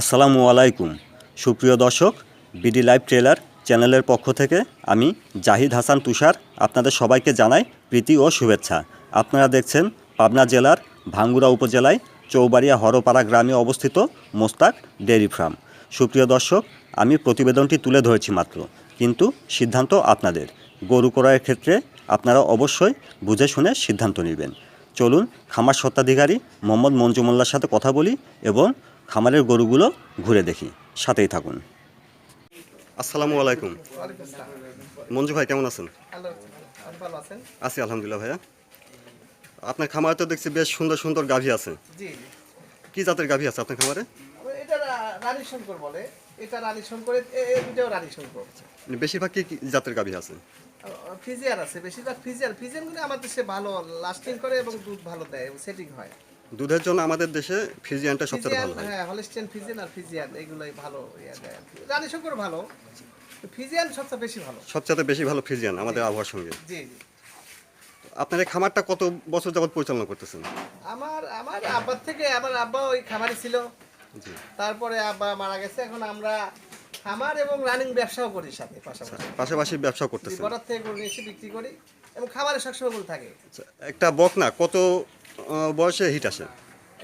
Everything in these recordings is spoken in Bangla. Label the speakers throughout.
Speaker 1: আসসালামু আলাইকুম। সুপ্রিয় দর্শক, বিডি লাইভ ট্রেলার চ্যানেলের পক্ষ থেকে আমি জাহিদ হাসান তুষার আপনাদের সবাইকে জানাই প্রীতি ও শুভেচ্ছা। আপনারা দেখছেন পাবনা জেলার ভাঙ্গুড়া উপজেলায় চৌবাড়িয়া হরপাড়া গ্রামে অবস্থিত মোস্তাক ডেয়ারি ফার্ম। সুপ্রিয় দর্শক, আমি প্রতিবেদনটি তুলে ধরেছি মাত্র, কিন্তু সিদ্ধান্ত আপনাদের। গরু ক্রয়ের ক্ষেত্রে আপনারা অবশ্যই বুঝে শুনে সিদ্ধান্ত নেবেন। চলুন খামার স্বত্বাধিকারী মোহাম্মদ মঞ্জু মোল্লার সাথে কথা বলি এবং খামারের গরুগুলো ঘুরে দেখি। সাথেই থাকুন। আসসালামু আলাইকুম। মঞ্জু ভাই কেমন আছেন?
Speaker 2: আছি। আপনি ভালো আছেন?
Speaker 1: আছি আলহামদুলিল্লাহ ভাইয়া। আপনার খামারে তো দেখছি বেশ সুন্দর সুন্দর গাভী আছে। কি জাতের গাভী আছে আপনার খামারে?
Speaker 2: এটা রানী শঙ্কর বলে। এটা রানী শঙ্কর রানী
Speaker 1: মানে বেশিরভাগ কি কি জাতের গাভী আছে?
Speaker 2: ফিজিয়ার আছে বেশিরভাগ ফিজিয়ার। আমাদের দেশে ভালো লাস্টিং করে এবং দুধ ভালো দেয় এবং সেটিং হয়।
Speaker 1: দুধের জন্য আমাদের দেশে ফিজিয়ানটা সবচেয়ে ভালো হয়।
Speaker 2: হ্যাঁ হলিস্টিয়ান ফিজিয়ান আর ফিজিয়ান এগুলোই ভালো রানী শঙ্কর ভালো। ফিজিয়ান সবচেয়ে বেশি ভালো।
Speaker 1: সবচেয়ে বেশি ভালো ফিজিয়ান আমাদের আবহাওয়ার সঙ্গে।
Speaker 2: জি জি।
Speaker 1: আপনার এই খামারটা কত বছর যাবত পরিচালনা করতেছেন?
Speaker 2: আমার আমার আব্বার থেকে আমার আব্বা ওই খামারি ছিল।
Speaker 1: জি।
Speaker 2: তারপরে আব্বা মারা গেছে। এখন আমরা খামার এবং রানিং ব্যবসাও করি সাথে পাশাপাশি।
Speaker 1: পাশাপাশি ব্যবসা করতেছি
Speaker 2: বর্ডার থেকে গরু নিয়ে বিক্রি করি এবং খাবারে সবসময় গরু থাকে।
Speaker 1: আচ্ছা, একটা বক না কত বয়সে হিট আসে।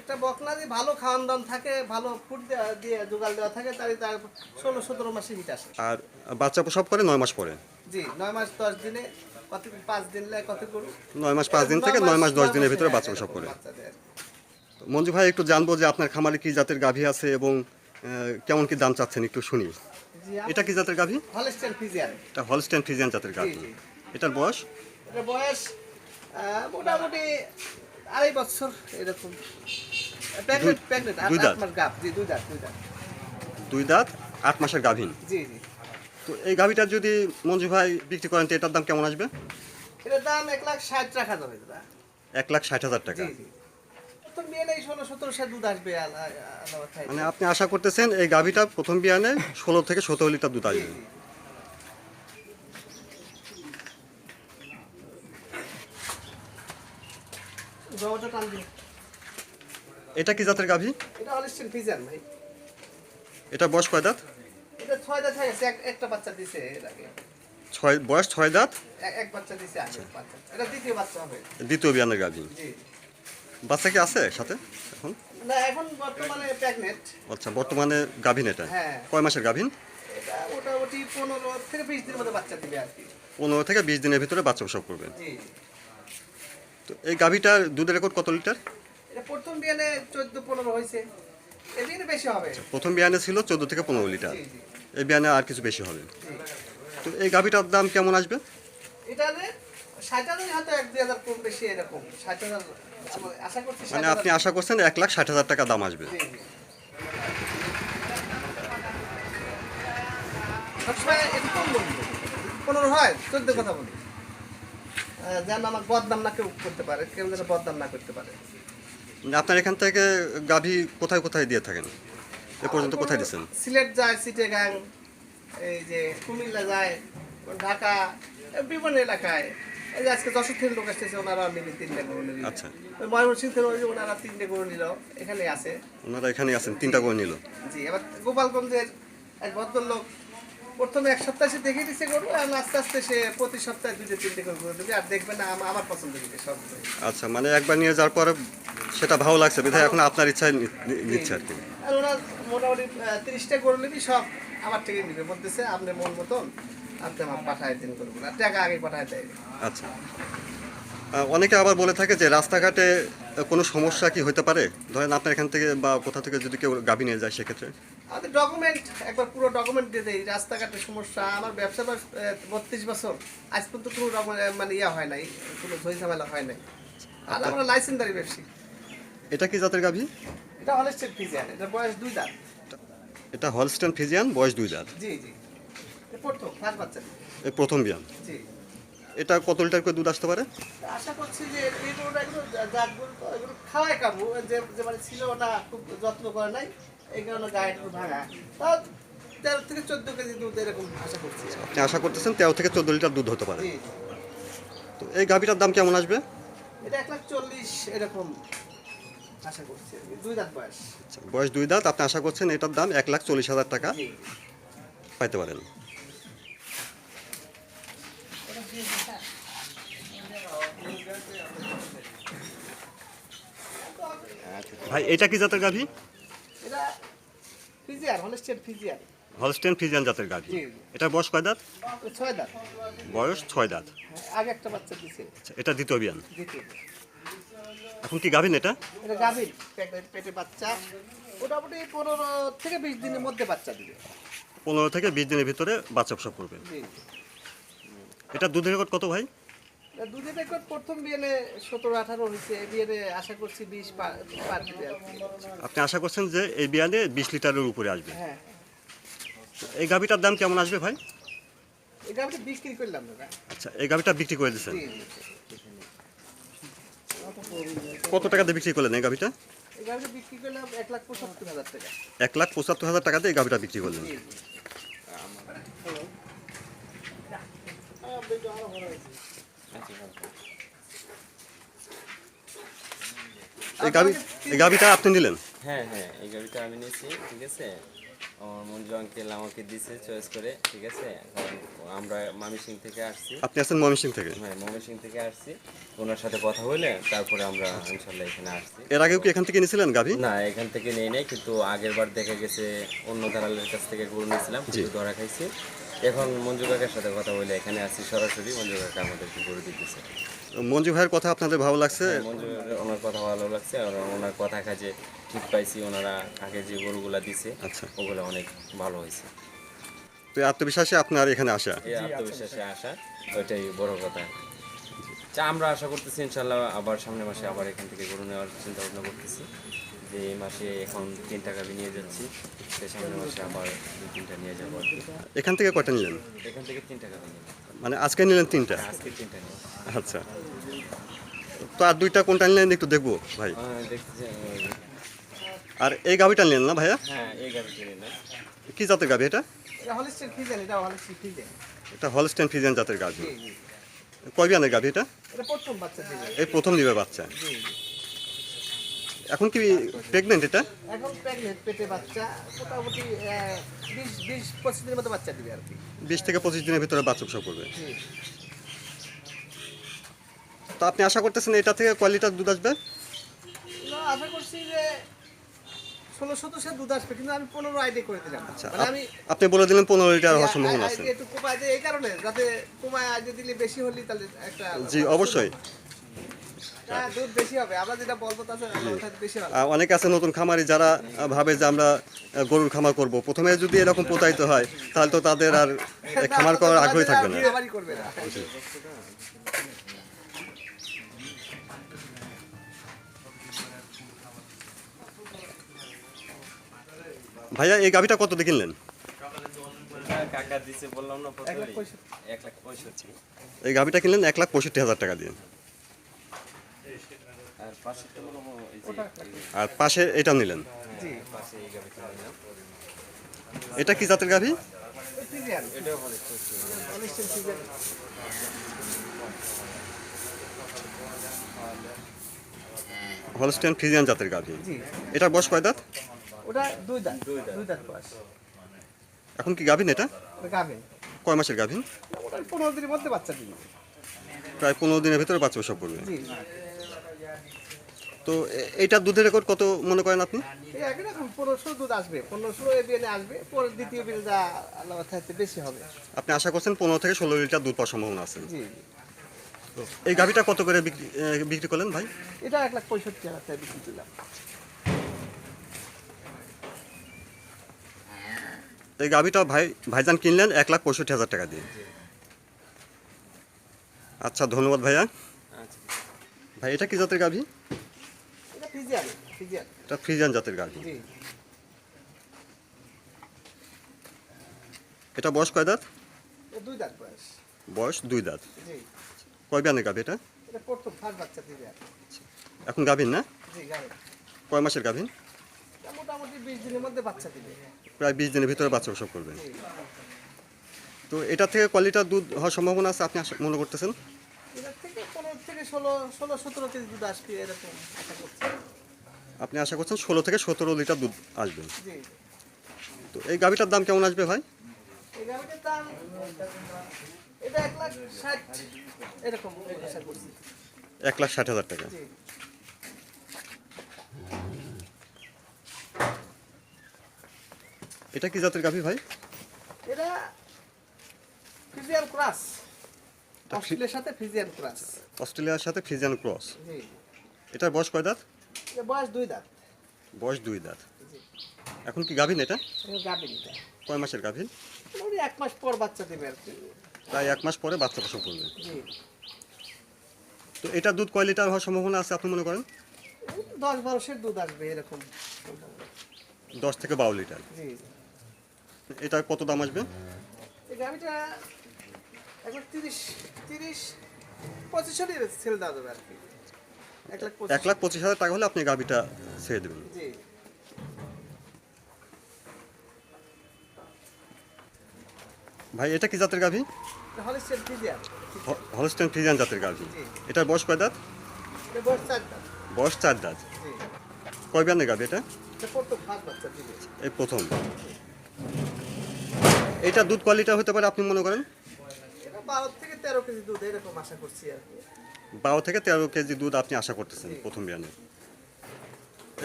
Speaker 2: একটা বকনা দিয়ে ভালো খাওয়ান দাওয়ান থাকে ভালো ফুড দিয়ে জোগাল দেওয়া থাকে তারই তার ষোলো সতেরো মাসে হিট আসে।
Speaker 1: আর বাচ্চা প্রসব করে নয় মাস পরে?
Speaker 2: জি নয় মাস দশ দিনে কত পাঁচ দিন লাগে কত গরু
Speaker 1: নয় মাস পাঁচ দিন থেকে নয় মাস দশ দিনের ভিতরে বাচ্চা প্রসব করে। মঞ্জু ভাই একটু জানব যে আপনার খামারে কি জাতের গাভী আছে এবং কেমন কি দাম চাচ্ছেন একটু শুনি। এটা কি জাতের গাভী?
Speaker 2: হলস্টেন ফিজিয়ান
Speaker 1: এটা হলস্টেন ফ্রিজিয়ান জাতের গাভী। এটার বয়স?
Speaker 2: এটা বয়স মোটামুটি আড়াই বছর এরকম। প্যাকেট প্যাকেট আট? মাস জি দুই দাঁত দুই দাঁত।
Speaker 1: দুই দাঁত আট মাসের গাভীন?
Speaker 2: জি জি।
Speaker 1: তো এই গাভীটা যদি মঞ্জু ভাই বিক্রি করেন তো এটার দাম কেমন আসবে?
Speaker 2: এটার দাম এক লাখ ষাট রাখা যাবে। দাদা
Speaker 1: এক লাখ ষাট হাজার টাকা। মানে আপনি আশা করতেছেন এই গাভীটা প্রথম বিয়ানে ষোলো থেকে সতেরো লিটার দুধ আসবে? এটা কি জাতের গাভী?
Speaker 2: এটা হলিস্টিন ফিজান ভাই।
Speaker 1: এটা বয়স কয় দাঁত?
Speaker 2: এটা ছয় দাঁত হয়ে গেছে একটা বাচ্চা দিছে এর আগে।
Speaker 1: ছয় বয়স ছয় দাঁত?
Speaker 2: এক- এক বাচ্চা দিছে আগে বাচ্চা। এটা দ্বিতীয় বাচ্চা হবে।
Speaker 1: দ্বিতীয় বিয়ানের গাভী।
Speaker 2: জি।
Speaker 1: বাচ্চা কি আছে সাথে এখন?
Speaker 2: না এখন বর্তমানে প্রেগনেন্ট
Speaker 1: আচ্ছা বর্তমানে গাভীন এটা?
Speaker 2: হ্যাঁ।
Speaker 1: কয় মাসের গাভীন
Speaker 2: এটা মোটামুটি পনেরো থেকে বিশ দিনের মধ্যে বাচ্চা দিবে আর কি।
Speaker 1: পনেরো থেকে বিশ দিনের ভিতরে বাচ্চা প্রসব করবে।
Speaker 2: জি।
Speaker 1: তো এই গাভীটার দুধের রেকর্ড কত লিটার?
Speaker 2: এটা প্রথম বিয়ানে বেশি হবে।
Speaker 1: প্রথম বিয়ানে ছিল চোদ্দ থেকে পনেরো লিটার।
Speaker 2: জি জি।
Speaker 1: এই বিয়ানে আর কিছু বেশি হবে। তো এই গাভীটার দাম কেমন আসবে?
Speaker 2: এটাতে
Speaker 1: মানে আপনি আশা করছেন এক লাখ ষাট হাজার টাকা দাম আসবে।
Speaker 2: পনেরো হয় চোদ্দ কথা বলি যেন আমার বদনাম না কেউ করতে পারে কেউ যেন বদনাম না করতে পারে।
Speaker 1: মানে আপনার এখান থেকে গাভী কোথায় কোথায় দিয়ে থাকেন? এ পর্যন্ত কোথায় দিচ্ছেন
Speaker 2: সিলেট যায় সিটেগাং এই যে কুমিল্লা যায় ঢাকা বিভিন্ন এলাকায়। এই যে আজকে যশোর থেকে লোক আসতেছে ওনারা মিলে তিনটে গরু নিল
Speaker 1: আচ্ছা।
Speaker 2: ওই ময়মনসিংহ থেকে ওই ওনারা তিনটে গরু নিল এখানে আছে।
Speaker 1: ওনারা এখানে আছেন তিনটা করে নিল।
Speaker 2: জি এবার গোপালগঞ্জের এক ভদ্রলোক প্রথমে এক সপ্তাহে সে দেখে দিচ্ছে গরু আর আস্তে আস্তে সে প্রতি সপ্তাহে দুটো তিনটে করে গরু দেবে আর দেখবে না আমার পছন্দ দিবে সব
Speaker 1: আচ্ছা মানে একবার নিয়ে যাওয়ার পরে সেটা ভালো লাগছে বিধায় এখন আপনার ইচ্ছায় নিচ্ছে আর কি।
Speaker 2: আর ওরা মোটামুটি তিরিশটা গরু নিবি সব আমার থেকে নিবে বলতেছে আপনি মন মতন আপনি আমার পাঠায় দিন করব আর টাকা আগে পাঠায় দেয়।
Speaker 1: আচ্ছা। অনেকে আবার বলে থাকে যে রাস্তাঘাটে কোনো সমস্যা কি হতে পারে? ধরেন আপনার এখান থেকে বা কোথা থেকে যদি কেউ গাভী নিয়ে যায় সেক্ষেত্রে।
Speaker 2: আমাদের ডকুমেন্ট একবার পুরো ডকুমেন্ট দিয়ে দেয় রাস্তাঘাটের সমস্যা আমার ব্যবসা বত্রিশ বছর। আজ পর্যন্ত কোনো মানে ইয়া হয় নাই কোনো ঝই ঝামেলা হয় নাই। আর আমরা লাইসেন্সদারি ব্যবসী।
Speaker 1: এটা কি জাতের গাভী
Speaker 2: এটা হলস্টেন ফিজিয়ান এটা বয়স দুই দাঁত।
Speaker 1: এটা হলস্টেন ফিজিয়ান বয়স দুই দাঁত।
Speaker 2: জি জি। প্রথম ফার্স্ট বাচ্চা।
Speaker 1: প্রথম বিয়ান।
Speaker 2: জি।
Speaker 1: এটা কত লিটার করে দুধ আসতে পারে?
Speaker 2: আশা করছি যে এই গরুটা এগুলো এগুলো খাওয়াই কাবু যে যে মানে ছিল ওটা খুব যত্ন করে নাই এই কারণে গায়ে একটু ভাঙা। তাও তেরো থেকে চোদ্দ কেজি দুধ এরকম আশা করছি।
Speaker 1: আপনি আশা করতেছেন তেরো থেকে চোদ্দ লিটার দুধ হতে পারে। তো এই গাভীটার দাম কেমন আসবে?
Speaker 2: এটা এক লাখ চল্লিশ এরকম আশা করছি দুই দাঁত বয়স।
Speaker 1: আচ্ছা, বয়স দুই দাঁত। আপনি আশা করছেন এটার দাম এক লাখ চল্লিশ হাজার টাকা পাইতে পারেন। ভাই এটা কি জাতের গাভী?
Speaker 2: এটা Friesian Holstein Friesian
Speaker 1: Holstein Friesian জাতের গাভী। এটা বয়স কয় দাঁত?
Speaker 2: ছয় দাঁত।
Speaker 1: বয়স ছয় দাঁত।
Speaker 2: হ্যাঁ, আগে একটা বাচ্চা দিছে।
Speaker 1: আচ্ছা, এটা দ্বিতীয় বিয়ান এখন কি গাভিন এটা?
Speaker 2: এটা গাভীর পেটে- বাচ্চা। মোটামুটি পনেরো থেকে বিশ দিনের মধ্যে বাচ্চা দিবে।
Speaker 1: পনেরো থেকে বিশ দিনের ভিতরে বাচ্চা প্রসব করবে।
Speaker 2: জি।
Speaker 1: এটা দুধের রেকর্ড কত ভাই?
Speaker 2: দুধের রেকর্ড প্রথম বিয়েনে সতেরো আঠারো হয়েছে। এই বিয়েনে আশা করছি বিশ পার
Speaker 1: আপনি আশা করছেন যে এই বিয়ানে বিশ লিটারের উপরে আসবে?
Speaker 2: হ্যাঁ।
Speaker 1: এই গাভিটার দাম কেমন আসবে ভাই?
Speaker 2: এই গাভীটা বিক্রি করলাম
Speaker 1: আচ্ছা এই গাভিটা বিক্রি করে দিচ্ছেন কত টাকা দিয়ে বিক্রি করলেন এই গাভিটা?
Speaker 2: এক লাখ পঁচাত্তর হাজার টাকা।
Speaker 1: এক লাখ পঁচাত্তর হাজার টাকা দিয়ে এই গাভিটা বিক্রি করলেন
Speaker 2: জি
Speaker 1: এই গাভি এই গাভিটা আপনি নিলেন?
Speaker 3: হ্যাঁ হ্যাঁ এই গাড়িটা আমি নিয়েছি ঠিক আছে? আমার মঞ্জু আঙ্কেল আমাকে দিছে চয়েস করে ঠিক আছে? আমরা মামিসিং থেকে আসছি।
Speaker 1: আপনি আছেন ময়মনসিং থেকে?
Speaker 3: হ্যাঁ ময়মনসিং থেকে আসছি। ওনার সাথে কথা হলে তারপরে আমরা ইনশাল্লাহ এখানে আসছি।
Speaker 1: এর আগেও কি এখান থেকে নিয়েছিলেন গাভি
Speaker 3: না এখান থেকে নেই নাই কিন্তু আগের বার দেখা গেছে অন্য দালালের কাছ থেকে গরু নিয়েছিলাম কিন্তু ধরা খাইছি। এখন মঞ্জু কাকার সাথে কথা বলে এখানে আসছি সরাসরি মঞ্জু কাকা আমাদেরকে গরু দিতেছে।
Speaker 1: মঞ্জু ভাইয়ের কথা আপনাদের ভালো লাগছে?
Speaker 3: মঞ্জু ওনার কথা ভালো লাগছে। আর ওনার কথা কাজে ঠিক পাইছি ওনারা আগে যে গরুগুলা দিছে
Speaker 1: আচ্ছা।
Speaker 3: ওগুলো অনেক ভালো হয়েছে।
Speaker 1: তো আত্মবিশ্বাসে আপনার এখানে আসা?
Speaker 3: এই আত্মবিশ্বাসে আসা ওইটাই বড় কথা। আমরা আশা করতেছি ইনশাল্লাহ আবার সামনের মাসে আবার এখান থেকে গরু নেওয়ার চিন্তা ভাবনা করতেছি। যে এই মাসে এখন তিন টাকা নিয়ে যাচ্ছি সে সামনের মাসে আবার দুই তিনটা নিয়ে যাব আর কি।
Speaker 1: এখান থেকে কয়টা নিলেন?
Speaker 3: এখান থেকে তিন টাকা নিয়ে
Speaker 1: মানে আজকে নিলেন তিনটা?
Speaker 3: আজকে তিনটা নিয়ে
Speaker 1: আচ্ছা। তো আর দুইটা কোনটা নিলেন একটু দেখব ভাই। আর এই গাভিটা নিলেন না ভাইয়া?
Speaker 3: হ্যাঁ এই গাড়ি কিনে না
Speaker 1: কি জাতের গাভি এটা?
Speaker 2: এটা হলস্টেন ফিজেন এটা হলস্টেন ফিজেন
Speaker 1: এটা হলস্টেন ফিজিয়ান জাতের গাভি। কয় বিয়ানের গাভি এটা?
Speaker 2: এটা প্রথম বাচ্চা
Speaker 1: এই প্রথম দিবে বাচ্চা। এখন কি প্রেগনেন্ট এটা?
Speaker 2: এখন প্রেগনেন্ট পেটে বাচ্চা মোটামুটি বিশ বিশ পঁচিশ দিনের মতো বাচ্চা দিবে আর কি।
Speaker 1: বিশ থেকে পঁচিশ দিনের ভিতরে বাচ্চা প্রসব করবে। তো আপনি আশা করতেছেন এটা থেকে কয় লিটার দুধ আসবে?
Speaker 2: না, আশা করছি যে ষোলো সতেরোশো দুধ আসবে কিন্তু আমি পনেরো আইডি করে দিলাম।
Speaker 1: আচ্ছা
Speaker 2: মানে আমি
Speaker 1: আপনি বলে দিলেন পনেরো লিটার হওয়ার সম্ভাবনা আছে।
Speaker 2: একটু কমায় এই কারণে যাতে কমায় আইডি দিলে বেশি হলে তাহলে একটা
Speaker 1: জি অবশ্যই। অনেকে আছে নতুন খামারি যারা ভাবে যে আমরা গরুর খামার করব। প্রথমে যদি এরকম প্রতারিত হয় তাহলে তো তাদের আর খামার করার আগ্রহী থাকবে না। ভাইয়া এই গাভিটা কত দিয়ে কিনলেন?
Speaker 2: পঁয়ষট্টি।
Speaker 1: এই গাভিটা কিনলেন এক লাখ পঁয়ষট্টি হাজার টাকা দিয়ে।
Speaker 3: আর পাশে তো এই যে
Speaker 1: আর পাশে এটা নিলেন?
Speaker 2: জি
Speaker 3: পাশে এই গাড়িটা নিলাম।
Speaker 1: এটা কি জাতের গাভি হলস্টেন ফ্রিজিয়ান জাতের গাভি
Speaker 2: জি।
Speaker 1: এটা বয়স কয় দাঁত?
Speaker 2: ওটা দুই দাঁত। দুই দাঁত। বয়স।
Speaker 1: এখন কি গাভিন এটা? কয় মাসের গাভিন?
Speaker 2: পনেরো দিনের মধ্যে বাচ্চা দিবে।
Speaker 1: প্রায় পনেরো দিনের ভিতরে বাচ্চা প্রসব করবে।
Speaker 2: জি
Speaker 1: তো এ- এইটার দুধের রেকর্ড কত মনে করেন আপনি?
Speaker 2: এই একই রকম পনেরোশো দুধ আসবে। পনেরোশো এ আসবে পরে দ্বিতীয় বিয়ে যা আল্লাহ বেশি হবে।
Speaker 1: আপনি আশা করছেন পনেরো থেকে ষোলো লিটার দুধ পাওয়ার সম্ভাবনা আছে?
Speaker 2: জি
Speaker 1: এই গাভিটা কত করে বিক্রি বিক্রি করলেন ভাই?
Speaker 2: এটা এক লাখ পঁয়ষট্টি হাজার টাকা বিক্রি দিলাম
Speaker 1: এই গাভিটা ভাই ভাইজান কিনলেন এক লাখ পঁয়ষট্টি হাজার টাকা দিয়ে। আচ্ছা ধন্যবাদ ভাইয়া।
Speaker 3: আচ্ছা।
Speaker 1: ভাই এটা কি জাতের গাভি?
Speaker 2: এটা ফিজিয়ান ফিজিয়ান
Speaker 1: এটা জাতের গাভি।
Speaker 2: জি।
Speaker 1: এটা বয়স কয় দাঁত?
Speaker 2: দুই দাঁত বয়স।
Speaker 1: বয়স দুই দাঁত।
Speaker 2: জি।
Speaker 1: কয় বিয়ানের গাভি এটা?
Speaker 2: এটা প্রথম ফার্স্ট বাচ্চা দিবে
Speaker 1: এখন গাভিন না?
Speaker 2: জি
Speaker 1: কয় মাসের গাভিন
Speaker 2: মোটামুটি বিশ দিনের মধ্যে বাচ্চা দিবে।
Speaker 1: প্রায় বিশ দিনের ভিতরে বাচ্চা প্রসব
Speaker 2: করবেন।
Speaker 1: তো এটা থেকে কোয়ালিটার দুধ হওয়ার সম্ভাবনা আছে আপনি মনে করতেছেন?
Speaker 2: থেকে ষোলো ষোলো সতেরো কেজি দুধ আসবে এরকম আশা করছি।
Speaker 1: আপনি আশা করছেন ষোলো থেকে সতেরো লিটার দুধ আসবে?
Speaker 2: জি।
Speaker 1: তো এই গাভিটার দাম কেমন আসবে ভাই?
Speaker 2: এই গাভিটার দাম এটা এক লাখ ষাট এরকম আশা করছি।
Speaker 1: এক লাখ ষাট হাজার টাকা। এটা কি জাতের গাভি ভাই?
Speaker 2: এটা ফিজিয়ান ক্রাস অস্ট্রেলিয়ার সাথে ফিজিয়ান ক্রাস
Speaker 1: অস্ট্রেলিয়ার সাথে ফ্রিজিয়ান ক্রস। এটার বয়স কয় দাঁত?
Speaker 2: বয়স দুই দাঁত।
Speaker 1: বয়স দুই দাঁত। এখন কি গাভিন এটা? কয় মাসের গাভিন?
Speaker 2: এক মাস পর বাচ্চা দেবে আর কি।
Speaker 1: প্রায় এক মাস পরে বাচ্চা প্রসব করবে। তো এটা দুধ কয় লিটার হওয়ার সম্ভাবনা আছে আপনি মনে করেন?
Speaker 2: দশ বারোশের দুধ আসবে এরকম
Speaker 1: দশ থেকে বারো লিটার। এটা কত দাম আসবে?
Speaker 2: একবার তিরিশ তিরিশ পঁচিশ হলে সেল দেওয়া যাবে আর কি। এক লাখ পঁচিশ
Speaker 1: হাজার টাকা হলে আপনি গাভিটা ছেড়ে দেবেন।
Speaker 2: জি।
Speaker 1: ভাই এটা কি জাতের গাভি? হলস্টেন ফ্রিজিয়ান জাতের গাভি। এটার বয়স কয় দাঁত?
Speaker 2: এটা বয়স চার দাঁত।
Speaker 1: কয় বিয়ানের গাভি এটা? এই প্রথম। এটা দুধ কয় লিটার হতে পারে আপনি মনে করেন?
Speaker 2: বারো থেকে তেরো কেজি দুধ এরকম আশা করছি আর কি।
Speaker 1: বারো থেকে তেরো কেজি দুধ আপনি আশা করতেছেন প্রথম বিয়ানে।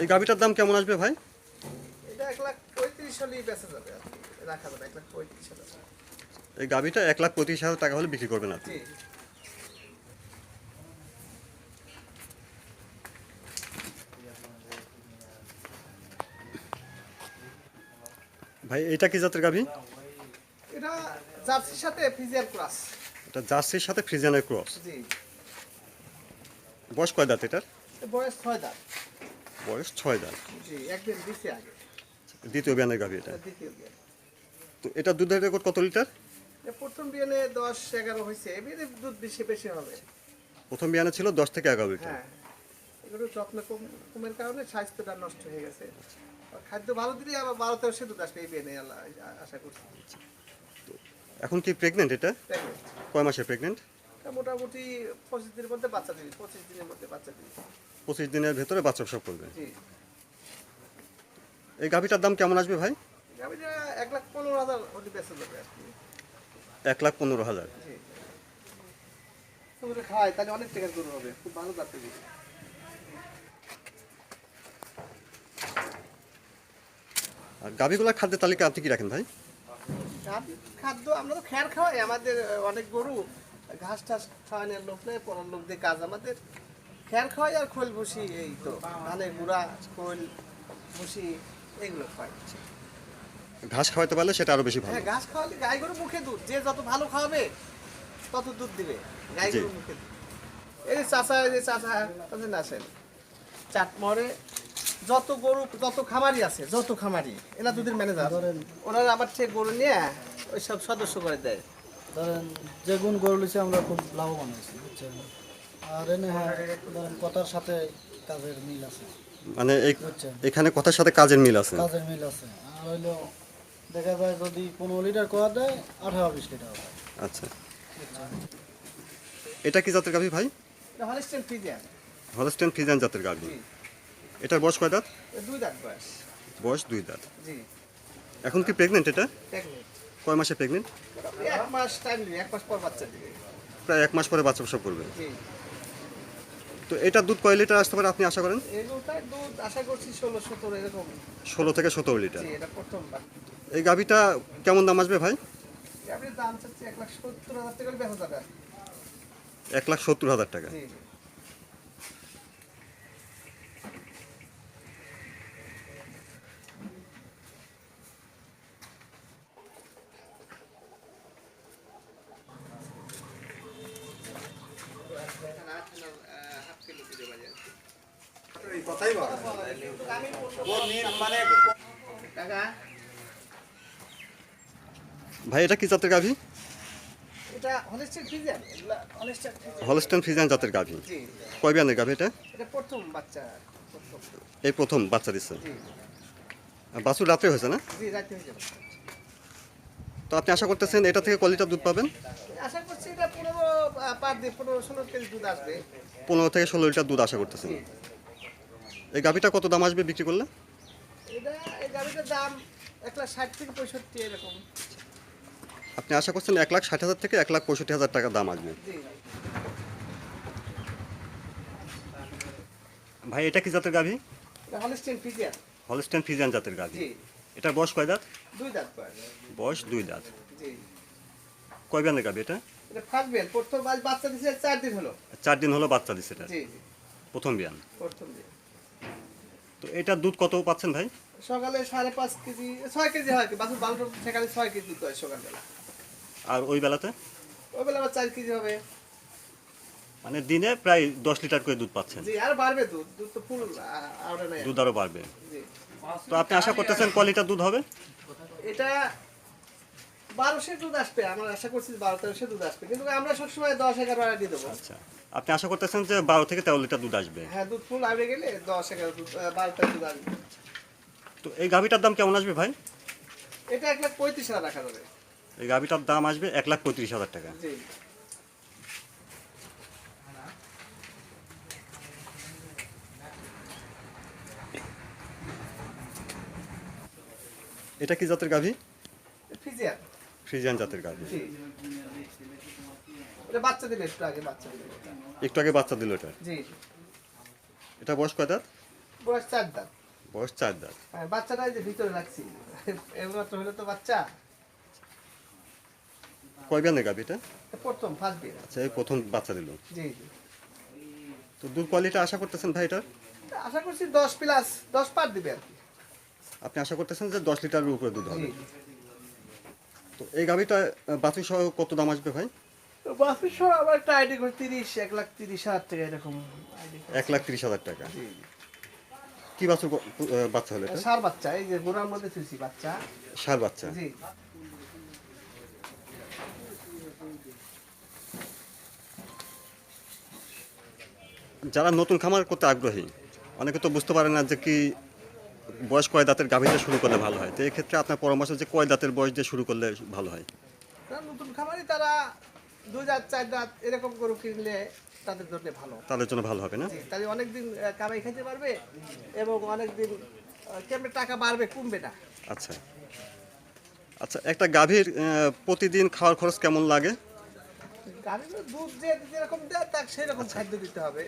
Speaker 1: এই গাভিটার দাম কেমন আসবে ভাই?
Speaker 2: এটা এক লাখ পঁয়ত্রিশ হলেই বেঁচে যাবে আর কি। রাখা যাবে এক লাখ পঁয়ত্রিশ হাজার
Speaker 1: এই গাভিটা এক লাখ পঁচিশ হাজার টাকা হলে বিক্রি করবেন আপনি।
Speaker 2: জি।
Speaker 1: ভাই এটা কি জাতের গাভি?
Speaker 2: এটা জার্সির সাথে ফিজিয়ান ক্লাস
Speaker 1: এটা জার্সির সাথে ফ্রিজিয়ানের ক্রস?
Speaker 2: জি।
Speaker 1: বয়স কয় দাঁত এটার?
Speaker 2: বয়স ছয় দাঁত।
Speaker 1: বয়স ছয় দাঁত।
Speaker 2: জি একদিন দিছে আগে।
Speaker 1: দ্বিতীয় বিয়ানের গাভি এটা?
Speaker 2: দ্বিতীয় বিয়ে
Speaker 1: তো এটা দুধের রেকর্ড কত লিটার?
Speaker 2: প্রথম বিয়ানে দশ এগারো হয়েছে এবারে দুধ বেশি বেশি হবে।
Speaker 1: প্রথম বিয়ানে ছিল দশ থেকে এগারো লিটার।
Speaker 2: হ্যাঁ। এগুলো যত্ন কম কমের কারণে স্বাস্থ্যটা নষ্ট হয়ে গেছে। খাদ্য ভালো দিলে আবার বারো তেরো সে দুধ আসবে এই বিয়ানে আল্লাহ আশা করছি।
Speaker 1: এখন কি প্রেগনেন্ট এটা? কয় মাসে প্রেগনেন্ট
Speaker 2: মোটামুটি পঁচিশ দিনের মধ্যে বাচ্চা দিবি পঁচিশ দিনের মধ্যে বাচ্চা দিবি।
Speaker 1: পঁচিশ দিনের ভেতরে বাচ্চা সব করবে।
Speaker 2: জি।
Speaker 1: এই গাভিটার দাম কেমন আসবে ভাই?
Speaker 2: এক লাখ পনেরো হাজার
Speaker 1: এক লাখ পনেরো হাজার।
Speaker 2: খাওয়াই তাহলে অনেক টাকার গরু হবে খুব ভালো জাতের
Speaker 1: আর গাভিগুলোর খাদ্যের তালিকা আপনি কি রাখেন ভাই?
Speaker 2: খাদ্য- খাদ্য আমরা তো খ্যার খাওয়াই। আমাদের অনেক গরু ঘাস টাস খাওয়ানোর লোক নেই পড়ার লোক দিয়ে কাজ। আমাদের খ্যার খাওয়াই আর খোল ভুসি এই তো। ধানের গুঁড়া খোল ভুসি এগুলো খাওয়াই।
Speaker 1: ঘাস খাওয়াতে পারলে সেটা আরও বেশি ভালো।
Speaker 2: হ্যাঁ ঘাস খাওয়ালে গাই গরু মুখে দুধ। যে যত ভালো খাওয়াবে তত দুধ দিবে। গাই গরু মুখে দুধ। এই চাষা এই চাষা তাদের আসেন চাটমরে যত গরু যত খামারি আছে যত খামারি এরা দুধের ম্যানেজার। ধরেন। ওনারা আবার সে গরু নিয়ে ওই সব সদস্য করে দেয়।
Speaker 4: ধরেন যে গুণ গরু লিছে আমরা খুব লাভবান হয়েছি বুঝছেন? আর এনে হ্যাঁ ধরেন কথার সাথে কাজের মিল আছে
Speaker 1: মানে এখানে কথার সাথে কাজের মিল আছে।
Speaker 4: কাজের মিল আছে। আর হইল দেখা যায় যদি পনেরো লিটার করা দেয় আঠারো বিশ লিটার হয়।
Speaker 1: আচ্ছা। এটা কি জাতের গাভি ভাই?
Speaker 2: হলিস্টেন ফ্রিজিয়ান
Speaker 1: হলস্টেন ফ্রিজিয়ান জাতের গাভি। এটার বয়স কয় দাঁত?
Speaker 2: দুই দাঁত বয়স।
Speaker 1: বয়স দুই দাঁত।
Speaker 2: জি।
Speaker 1: এখন কি প্রেগনেন্ট এটা? কয় মাসে প্রেগনেন্ট
Speaker 2: এক মাস টাইম এক মাস পর বাচ্চা দিবে।
Speaker 1: প্রায় এক মাস পরে বাচ্চা প্রসব করবে।
Speaker 2: জি।
Speaker 1: তো এটার দুধ কয় লিটার আসতে পারে আপনি আশা করেন?
Speaker 2: দুধ আশা করছি ষোলো সতেরো এরকম।
Speaker 1: ষোলো থেকে সতেরো লিটার
Speaker 2: এটা
Speaker 1: এই গাভিটা কেমন দাম আসবে ভাই?
Speaker 2: আপনি দাম চাচ্ছি এক লাখ সত্তর হাজার টাকা
Speaker 1: এক লাখ সত্তর হাজার টাকা।
Speaker 2: জি জি
Speaker 1: ভাই এটা কি জাতের গাভী?
Speaker 2: এটা হলিস্টেন ফ্রিজিয়ান এগুলা হলিস্টেন ফ্রিজিয়ান
Speaker 1: হলস্টেন ফ্রিজিয়ান জাতের গাভি। কয় বিয়ানের গাভি এটা?
Speaker 2: এটা প্রথম বাচ্চা
Speaker 1: এই প্রথম বাচ্চা দিচ্ছে।
Speaker 2: জি
Speaker 1: আর রাত্রে হয়েছে না?
Speaker 2: জি রাখতে যাবে
Speaker 1: তো আপনি আশা করতেছেন এটা থেকে কয় লিটার দুধ পাবেন?
Speaker 2: আশা করছি এটা পনেরো পার দিয়ে পনেরো ষোলো কেজি দুধ আসবে।
Speaker 1: পনেরো থেকে ষোলো লিটার দুধ আশা করতেছেন। এই গাভিটা কত দাম আসবে বিক্রি করলে? আপনি আশা করছেন এক লাখ ষাট হাজার থেকে এক লাখ পঁয়ষট্টি হাজার টাকা দাম আসবে? ভাই। এটা কি জাতের গাভি?
Speaker 2: এটা ফিজিয়ান
Speaker 1: হলস্টেন ফিজিয়ান জাতের গাভি। এটার বয়স কয় দাঁত?
Speaker 2: দুই দাঁত
Speaker 1: বয়স। দুই দাঁত। কয় বিয়ানের গাভি এটা?
Speaker 2: প্রথম বাচ্চা চার দিন হলো।
Speaker 1: চার দিন হলো বাচ্চা দিছে এটা?
Speaker 2: জি জি।
Speaker 1: প্রথম বিয়ান
Speaker 2: প্রথম দিন
Speaker 1: তো এটার দুধ কত পাচ্ছেন ভাই?
Speaker 2: সকালে সাড়ে পাঁচ কেজি ছয় কেজি হয় কি বাছুর বারোটা সেখানে ছয় কেজি দুধ হয় সকালবেলা।
Speaker 1: আর ওই বেলাতে?
Speaker 2: ওই বেলা আবার চার কেজি হবে।
Speaker 1: মানে দিনে প্রায় দশ লিটার করে দুধ পাচ্ছেন।
Speaker 2: জি আর বাড়বে দুধ দুধ তো ফুল নাই।
Speaker 1: দুধ আরও বাড়বে।
Speaker 2: জি।
Speaker 1: তো আপনি আশা করতেছেন ক লিটার দুধ হবে?
Speaker 2: এটা বারোশো দুধ আসবে আমরা আশা করছি বারো তেরোশো দুধ আসবে। কিন্তু আমরা সবসময় দশ এগারো আড়াই দিয়ে দেবো।
Speaker 1: আচ্ছা। আপনি আশা করতেছেন যে বারো থেকে তেরো লিটার দুধ আসবে?
Speaker 2: হ্যাঁ দুধ ফুল আবে গেলে দশ এগারো দুধ দুধ আসবে।
Speaker 1: তো এই গাভিটার দাম কেমন আসবে ভাই?
Speaker 2: এটা এক লাখ পঁয়ত্রিশ হাজার রাখা যাবে
Speaker 1: এই গাভিটার দাম আসবে এক লাখ পঁয়ত্রিশ হাজার টাকা। এটা কি জাতের গাভি?
Speaker 2: ফিজিয়ান
Speaker 1: ফ্রিজিয়ান জাতের গাভি।
Speaker 2: এটা বাচ্চা দিবে একটু আগে বাচ্চা দিবে এটা।
Speaker 1: একটু আগে বাচ্চা দিল এটা।
Speaker 2: জি
Speaker 1: এটা বয়স কয় দাঁত?
Speaker 2: বয়স চার দাঁত।
Speaker 1: বয়স চার দাঁত।
Speaker 2: হ্যাঁ, বাচ্চাটা এই যে ভিতরে রাখছি। এবার হলে তো বাচ্চা।
Speaker 1: কয় বিয়ানের গাভি এটা?
Speaker 2: এটা প্রথম ফার্স্ট বিয়ে
Speaker 1: আচ্ছা এই প্রথম বাচ্চা দিল।
Speaker 2: জি জি।
Speaker 1: তো দুধ কোয়ালিটি আশা করতেছেন ভাই এটার
Speaker 2: আশা করছি দশ প্লাস দশ পার দিবে আর কি।
Speaker 1: আপনি আশা করতেছেন যে দশ লিটারের উপরে দুধ হবে? তো এই গাভিটা বাছুর সহ কত দাম আসবে ভাই?
Speaker 2: বাসের সব আবার একটা আইডি করে তিরিশ এক লাখ তিরিশ হাজার টাকা এরকম
Speaker 1: এক লাখ তিরিশ হাজার টাকা? কি বাছুর বাচ্চা হলো এটা?
Speaker 2: সার বাচ্চা এই যে গোড়ার মধ্যে থুইছি বাচ্চা।
Speaker 1: সার বাচ্চা?
Speaker 2: জি।
Speaker 1: যারা নতুন খামার করতে আগ্রহী অনেকে তো বুঝতে পারে না যে কি বয়স কয় দাঁতের গাভীতে শুরু করলে ভালো হয়। তো এক্ষেত্রে আপনার পরামর্শ যে কয় দাঁতের বয়স দিয়ে শুরু করলে ভালো হয়?
Speaker 2: নতুন খামারি তারা দাঁত চার দাঁত এরকম গরু কিনলে তাদের জন্য ভালো।
Speaker 1: তাদের জন্য ভালো হবে না?
Speaker 2: তাহলে অনেকদিন কামাই খেতে পারবে এবং অনেকদিন কেমনে টাকা বাড়বে কমবে না।
Speaker 1: আচ্ছা। আচ্ছা একটা গাভীর প্রতিদিন খাওয়ার খরচ কেমন লাগে?
Speaker 2: গাড়ির দুধ যে যেরকম দেয় তাকে সেরকম খাদ্য দিতে হবে।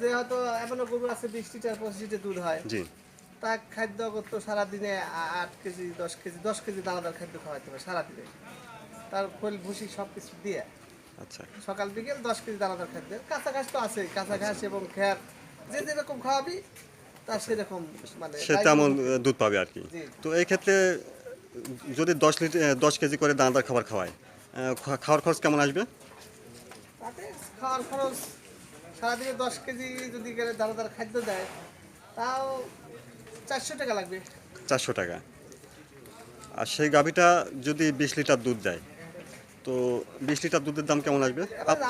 Speaker 2: যে হয়তো এমনও গরু আছে বিশ লিটার পঁচিশ লিটার দুধ হয়।
Speaker 1: জি।
Speaker 2: তা খাদ্য করতো সারাদিনে আট কেজি দশ কেজি দশ কেজি দানাদার খাদ্য খাওয়াইতে হবে সারাদিনে। তার খোল ভুসি সব কিছু দিয়ে।
Speaker 1: আচ্ছা।
Speaker 2: সকাল বিকেল দশ কেজি দানাদার খাদ্য কাঁচা ঘাস তো আছে কাঁচা ঘাস এবং খেয়ার যে যেরকম খাওয়াবি তার সেরকম মানে
Speaker 1: সে তেমন দুধ পাবে আর কি। তো এই ক্ষেত্রে যদি দশ লিটার দশ কেজি করে দানাদার খাবার খাওয়ায় খাওয়ার খরচ কেমন আসবে?
Speaker 2: তাতে খাওয়ার খরচ সারাদিনে দশ কেজি যদি গেলে দানাদার খাদ্য দেয় তাও চারশো টাকা লাগবে।
Speaker 1: চারশো টাকা। আর সেই গাভীটা যদি বিশ লিটার দুধ দেয় তো বিশ লিটার দুধের দাম কেমন আসবে?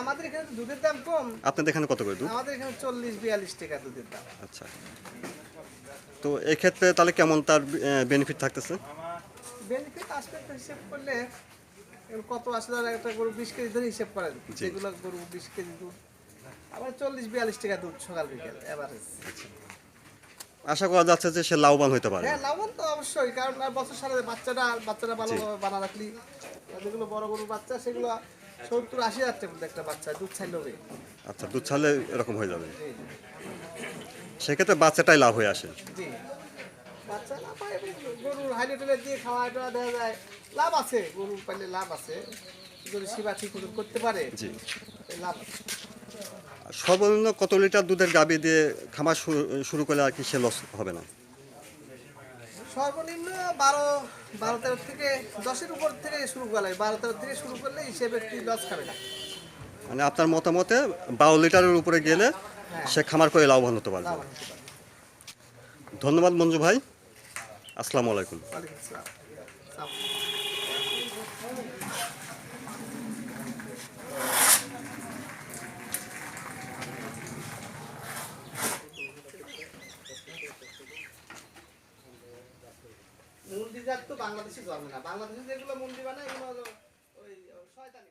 Speaker 2: আমাদের এখানে দুধের দাম কম।
Speaker 1: আপনাদের এখানে কত করে দুধ?
Speaker 2: আমাদের এখানে চল্লিশ বিয়াল্লিশ টাকা দুধের দাম।
Speaker 1: আচ্ছা। তো এই ক্ষেত্রে তাহলে কেমন তার বেনিফিট থাকতেছে?
Speaker 2: বেনিফিট আসবে হিসেব করলে কত আসলে একটা গরু বিশ কেজি ধরে হিসেব করেন। যেগুলো গরু বিশ কেজি দুধ। আবার চল্লিশ বিয়াল্লিশ টাকা দুধ সকাল বিকেল এভারেজ
Speaker 1: আশা করা যাচ্ছে যে সে লাভবান হতে পারে।
Speaker 2: হ্যাঁ লাভবান তো অবশ্যই কারণ আর বছর সারা বাচ্চাটা বাচ্চাটা ভালোভাবে বানা রাখলি। আর যেগুলো বড় গরুর বাচ্চা সেগুলো সত্তর আশি হাজার টাকা একটা বাচ্চা দুধ হবে
Speaker 1: আচ্ছা দুধ ছাড়লে এরকম হয়ে যাবে। সেক্ষেত্রে বাচ্চাটাই লাভ হয়ে আসে।
Speaker 2: জি। বাচ্চা না পায় গরুর হাইড্রোটেলে দিয়ে খাওয়া এটা দেখা যায়। লাভ আছে গরুর পাইলে লাভ আছে। যদি সেবা ঠিক করতে পারে
Speaker 1: জি।
Speaker 2: লাভ আছে।
Speaker 1: আর সর্বনিম্ন কত লিটার দুধের গাবি দিয়ে খামার শুরু- করলে আর কি সে লস হবে না?
Speaker 2: সর্বনিম্ন বারো বারো তেরো থেকে দশের উপর থেকে শুরু করা লাগে। বারো তেরো থেকে শুরু করলে সে ব্যক্তি লস খাবে না।
Speaker 1: মানে আপনার মতামতে বারো লিটারের উপরে গেলে সে খামার করে লাভবান হতে পারবে। ধন্যবাদ মঞ্জু ভাই। আসসালামু আলাইকুম।
Speaker 2: মন্দির যাক তো বাংলাদেশে জন্মে না। বাংলাদেশে যেগুলো মন্দির বানায় এগুলো ওই শয়তানি।